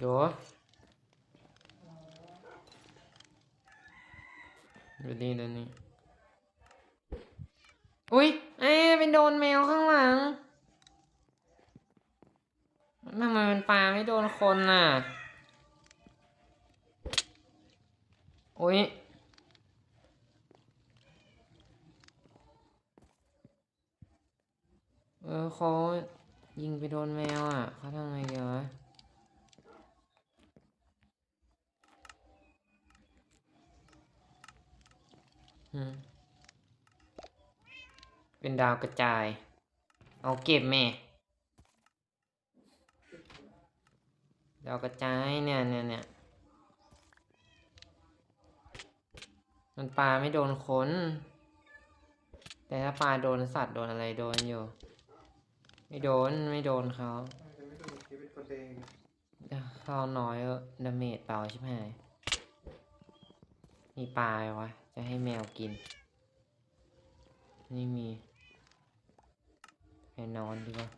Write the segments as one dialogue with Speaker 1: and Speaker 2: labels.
Speaker 1: โยดูดีดูนี่อุ้ยเอ้ยไปโดนแมวข้างหลังทำไมมันปลาไม่โดนคนน่ะ อุ้ยเออเขายิงไปโดนแมวอะเขาทำไงดีวะอืม เป็นดาวกระจาย เอาเก็บแม่ ดาวกระจายเนี่ยเนี่ยเนี่ยมันปลาไม่โดนคนแต่ถ้าปลาโดนสัตว์โดนอะไรโดนอยู่ ไม่โดนไม่โดนเขา
Speaker 2: มันจะไม่ถูกชีวิตคนเอง
Speaker 1: เขาน้อยก็ดาเมจเปล่าใช่ไหม มีปลาไหมวะ จะให้แมวกิน นี่มีไปนอนดีกว่า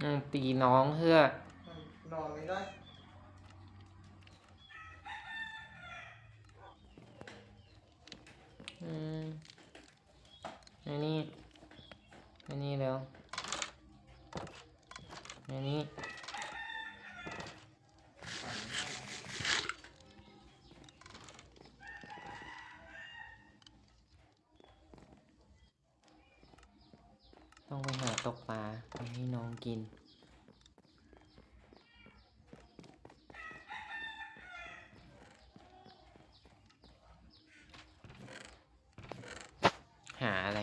Speaker 1: อืมตีน้องเพื่อ
Speaker 2: มันนอนไม่ได้
Speaker 1: อืมอันนี้อันนี้แล้วอันนี้ต้องไปหาตกปลาไปให้น้อง กิน หาอะไร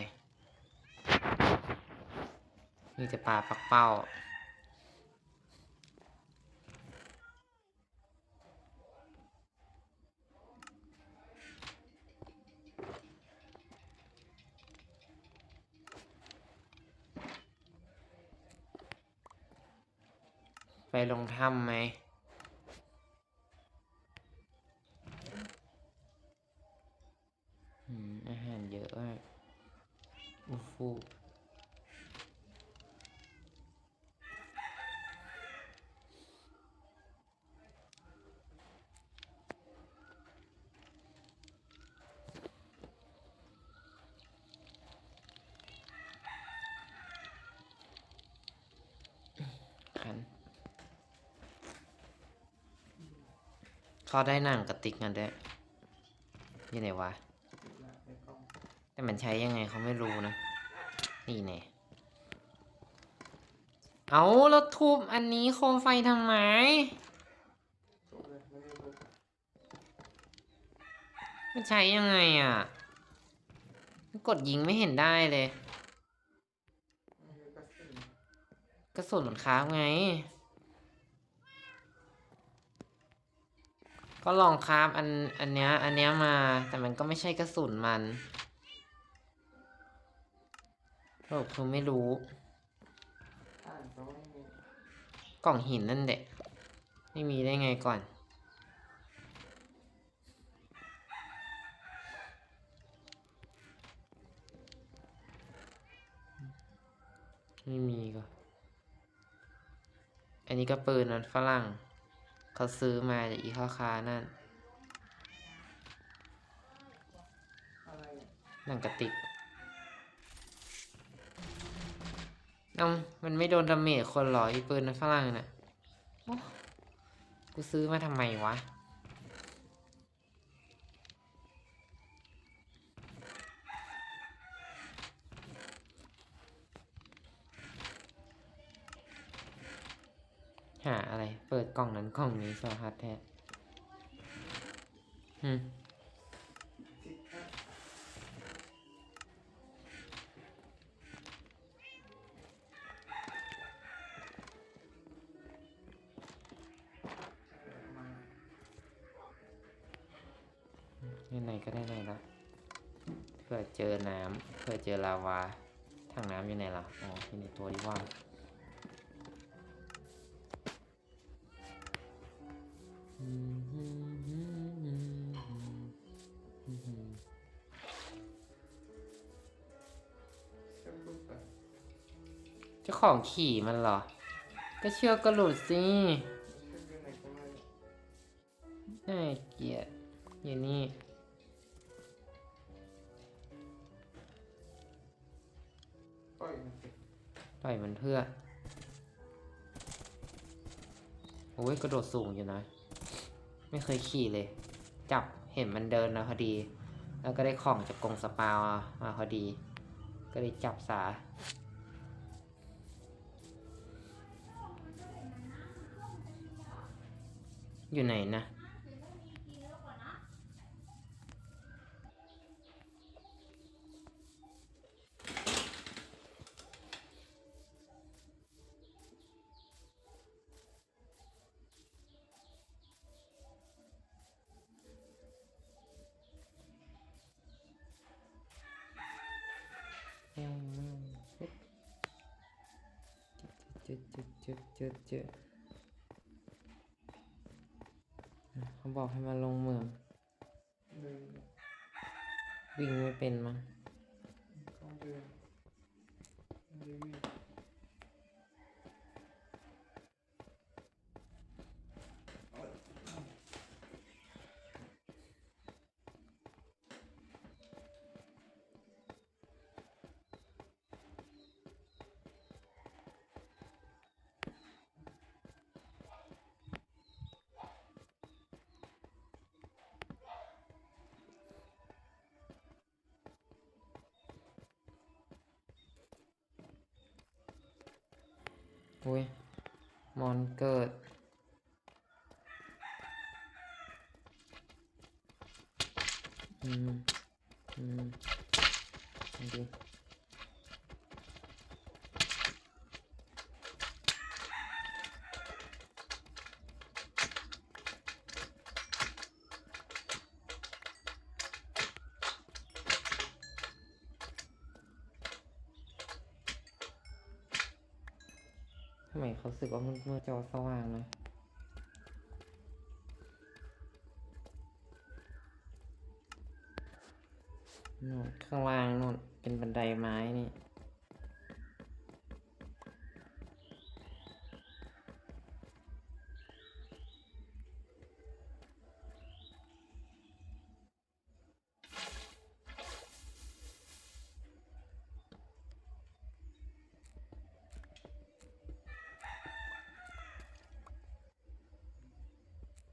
Speaker 1: นี่จะปลาปักเป้า ไปลงถ้ำไหมอืมอาหารเยอะมากอู้ฟูขัน เขาได้หนังกระติกกันด้วยยี่ไหนวะ แต่มันใช้ยังไงเขาไม่รู้นะ นี่แน่เอาแล้วทุบอันนี้โคมไฟทำไม
Speaker 2: มั
Speaker 1: นใช้ยังไงอะ กดยิงไม่เห็นได้เลย
Speaker 2: กระสือก
Speaker 1: ระสุนมันค้างไง ก็ลองคราฟอันอันเนี้ยอันเนี้ยมา แต่มันก็ไม่ใช่กระสุนมันสรุปคือไม่รู้ กล่องหินนั่นแหละไม่มีได้ไงก่อน ไม่มีก็ อันนี้ก็ปืนนั้นฝรั่ง เขาซื้อมาจากอีพ่อค้านั่น
Speaker 2: อะไรอะ
Speaker 1: หนังกระติกเอ้ามันไม่โดนดาเมจคนเหรออีปืนนั้นฝรั่งน่ะโอ้กูซื้อมาทำไมวะ กล้องนั้นกล้องนี้สหัสแท้
Speaker 2: ฮึได้
Speaker 1: ไงก็ได้ไงนละเพื่อเจอน้ำเพื่อเจอลาวาทางน้ำอยู่ไหนล่ะ อ๋อที่ในตัวที่ว่า
Speaker 2: เจ้า
Speaker 1: ของขี่มันเหรอ ก็เชือกก็หลุดสิ
Speaker 2: เชือกอยู่ไหนก็ไม่รู้
Speaker 1: น่าเกลียดอยู่นี่
Speaker 2: ปล่อยมันสิ
Speaker 1: ปล่อยมันเพื่อ โอ้ยกระโดดสูงอยู่นะ ไม่เคยขี่เลย จับเห็นมันเดินนะพอดี แล้วก็ได้ของจากกรงสปามามาพอดี ก็เลยจับสาอยู่ไหนนะ จุดจุดจุดจุดจุดเขาบอกให้มาลงเหมือง วิ่งไม่เป็นมั้ง
Speaker 2: อุ้
Speaker 1: ย มอนเกิด อืม อืมเอาดี ทำไมเขาสึกว่ามันมืดจอสว่างเลยนู่นข้างล่างนู่นเป็นบันไดไม้นี่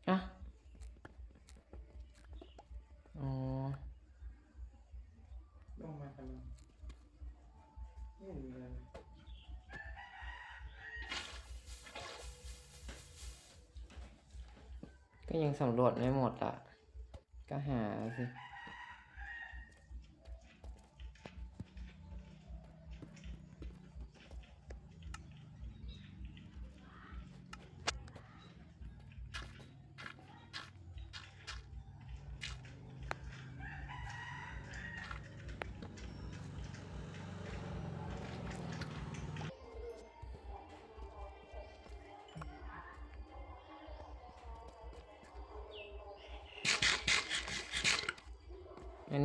Speaker 1: อะ อ๋อ
Speaker 2: ลงมากันเลยไม่เห็นมี อะไรเลย
Speaker 1: ก็ยังสำรวจไม่หมดอะ ก็หาสิ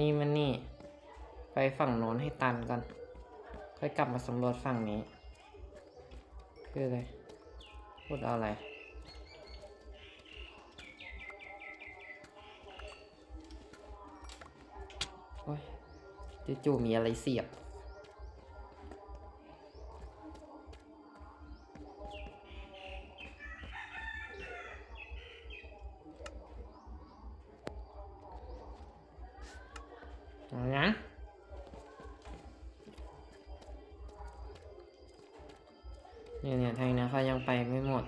Speaker 1: นี่มันนี่ ไปฝั่งโน้นให้ตันก่อน ค่อยกลับมาสำรวจฝั่งนี้ คืออะไร พูดอาอะไร โอ้ยจู่ๆมีอะไรเสียบ เนี่ยเนี่ยทางนั้นเขายังไปไม่หมด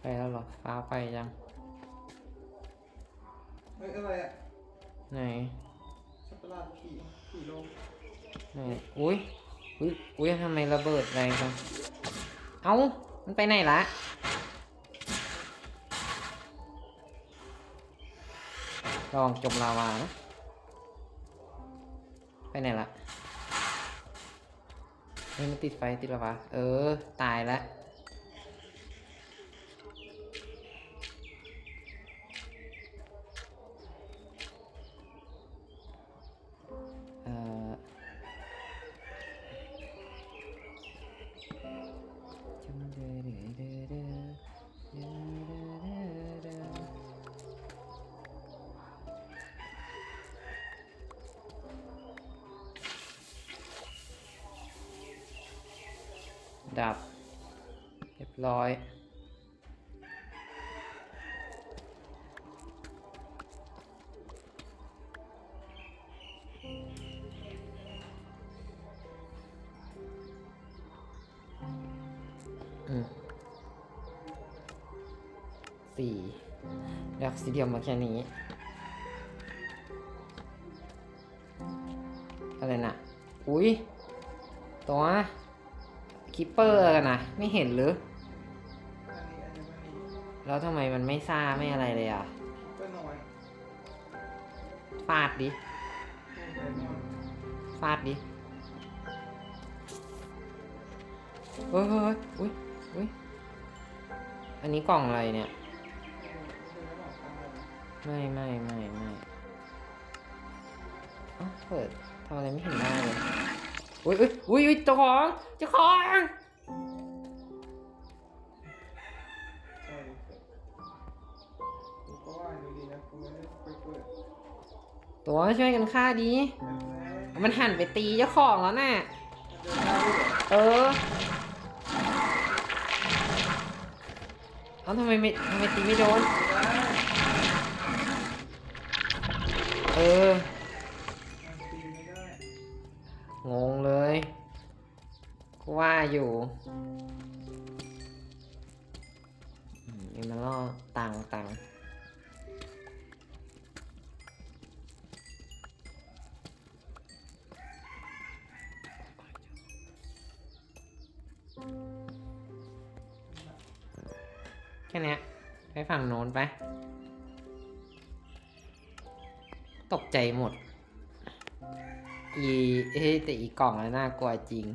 Speaker 1: ไปแล้วเหรอฟ้าไปยัง
Speaker 2: เฮ้ยอะไรอะ
Speaker 1: ไหน
Speaker 2: ช็อกโกแลตขี่ขี่ลง
Speaker 1: ไหน อุ้ย อุ้ย อุ้ยทำไมระเบิดแรงจังเอ้า มันไปไหนละ ลองจมลาวานะ ไปไหนละเฮ้ยมันติดไฟติดลาวา เออ ตายแล้ว ร้อย อืมสี่เลือกสีเดียวมาแค่นี้ อะไรนะอุ้ยตัวคิปเปอร์กันนะ ไม่เห็นหรือ แล้วทำไมมันไม่ซ่าไม่อะไรเลยอะ
Speaker 2: ก็น้อย
Speaker 1: ฟาดดิ
Speaker 2: ก็น้อย
Speaker 1: ฟาดดิเฮ้ยเฮ้ยเฮ้ยอุ้ยอุ้ยอันนี้กล่องอะไรเนี่ย ไม่ไม่ไม่ไม่อ้าวเปิดทำอะไรไม่เห็นได้เลยอุ้ยอุ้ยอุ้ยอุ้ยเจ้าของเจ้าของ ตัวช่วยกันฆ่าดี มันหันไปตีเจ้าของแล้วน่ะ
Speaker 2: เดินหน้าด้วยเหรอ
Speaker 1: เออ เอาทำไมไม่ทำไมตีไม่โดน เออ
Speaker 2: มันตีไม่ได้
Speaker 1: งงเลยกูว่าอยู่ แค่นี้ไปฝั่งโน้นไป ตกใจหมด อีเอ้ยแต่อีกล่องแล้วน่ากลัวจริง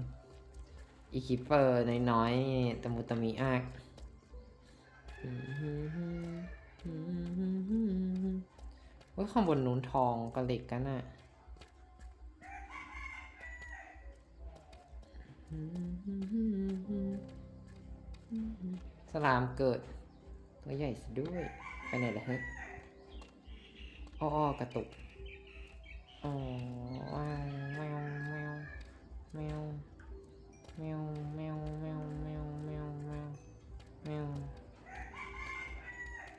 Speaker 1: อีคิปเปอร์น้อยๆตะมุตะมีอากว้ยข้างบนนูนทองกับเหล็กกันน่ะสลามเกิด ตัวใหญ่ซะด้วย ไปไหนล่ะเฮ้ยอ้อกระตุกอ๋อแมวแมวแมวแมวแมวแมวแมวแมวแมวแมว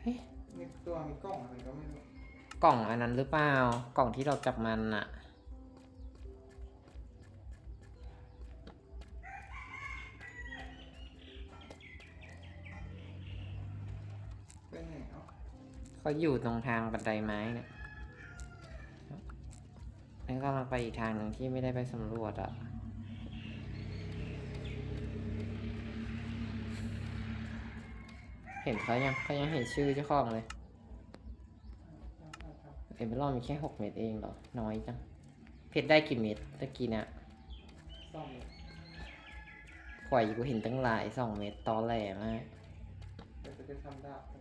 Speaker 1: เอ๊ะ
Speaker 2: มีตัวมีกล่องอะไรก็ไม่รู้
Speaker 1: กล่องอันนั้นหรือเปล่า กล่องที่เราจับมันอะ
Speaker 2: เขา
Speaker 1: อยู่ตรงทางบันไดไม้เนี่ยแล้วก็กำลังไปอีกทางหนึ่งที่ไม่ได้ไปสำรวจอะเห็นเขายังเขายังเห็นชื่อเจ้าของเลยเอเมอรัลมีแค่หกเม็ดเองเหรอ น้อยจัง เพชรได้กี่เม็ดตะกี้เนี่ย
Speaker 2: ซ่อมเลย
Speaker 1: ข่อยกูเห็นตั้งหลายสองเม็ดตอแหลมาก
Speaker 2: เดี๋ยวจะไปทำด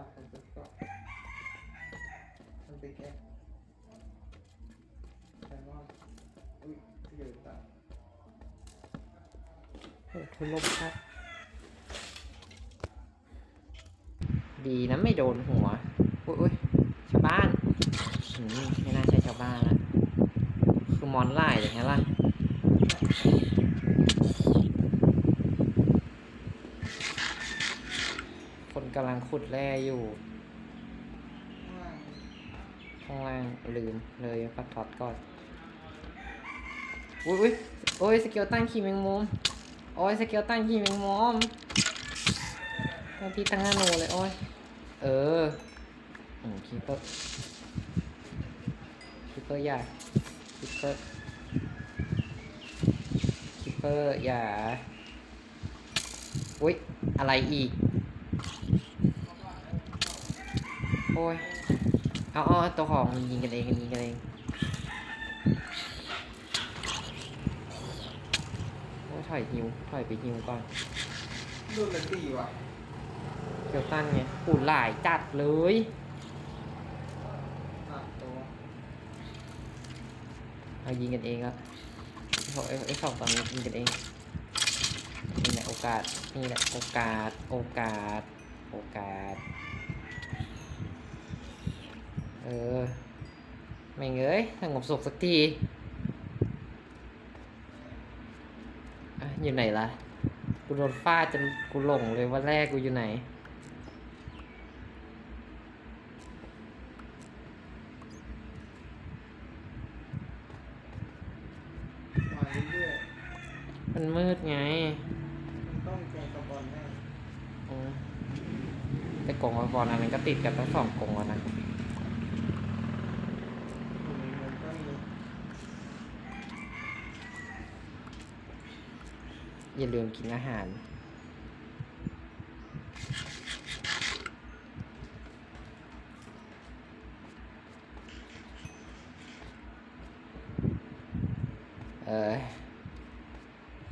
Speaker 2: าบมันเป็นเกาะมันเป็นแก๊กแซลมอนอุ้ยเดือดตา
Speaker 1: โอ้ทุลบครับ ดีนะไม่โดนหัว อุ้ยอุ้ยชาวบ้านอืมไม่น่าใช่ชาวบ้านละคือมอนไล่อย่างเงี้ยล่ะ คน กำลังขุดแร่อยู่
Speaker 2: ข้างล่าง
Speaker 1: ข้างล่างลืมเลยปัดถอดก่อนอุ้ยอุ้ยโอ้ยสเกิลตั้งขีแมงมุมโอ้ยสเกลตันยิงแมงมอมทั้งพี่ทั้งฮาโนเลยโอ้ยเอออืมคีเปอร์คีเปอร์อย่าคีเปอร์คีเปอร์อย่าอุ้ยอะไรอีก โอ้ยเอาเอาเอาตัวของมันยิงกันเองมันยิงกันเองโอ้ยถอยฮิวถอยไปฮิวก่อน
Speaker 2: ดูเลยตีว่ะ
Speaker 1: เกียวตันไงปูหลายจัดเลย
Speaker 2: อะตัว
Speaker 1: เอายิงกันเองละไอ้ไอ้สองตอนนี้ยิงกันเองนี่แหละโอกาสนี่แหละโอกาสโอกาสโอกาส เออ ไม่เงยสงบสุขสักทีอะอยู่ไหนล่ะ กูโดนฟาดจนกูหลงเลยว่าแรกกูอยู่ไหน
Speaker 2: มาเรื่อย
Speaker 1: มันมืดไง
Speaker 2: ๆมันต้องแกงกระบอลแน่
Speaker 1: อืมแต่กล่องละครอันนั้นก็ติดกันทั้งสองกล่องแล้วนะ
Speaker 2: อยู่ในมุมก็มี
Speaker 1: อย่าลืมกินอาหาร เออ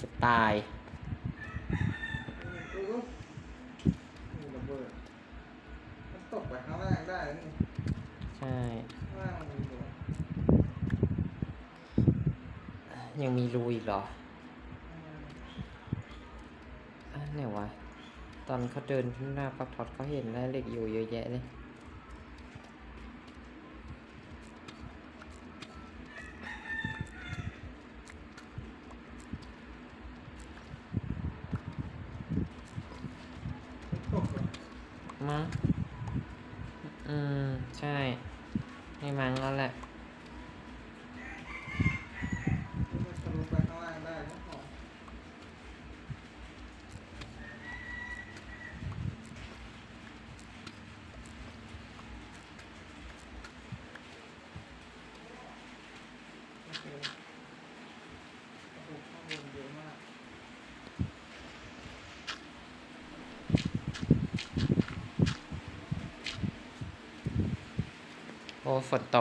Speaker 1: จะตาย
Speaker 2: เออมีระเบิดมันตกไปข้างล่างได้นี่
Speaker 1: ใช่
Speaker 2: ข้างล่างมันมีตัว
Speaker 1: ยังมีรูอีกเหรออะ ไหนวะ ตอนเขาเดินขึ้นหน้าปักทอดเขาเห็นแร่เหล็กอยู่เยอะแยะเลยมั้งอืม ใช่ ไม่มั้งแล้วแหละ
Speaker 2: มันทะลุไปข้างล่างได้ก็พอโอเคโอ้โหข้างบนเยอะมาก
Speaker 1: โอ้ ฝนตก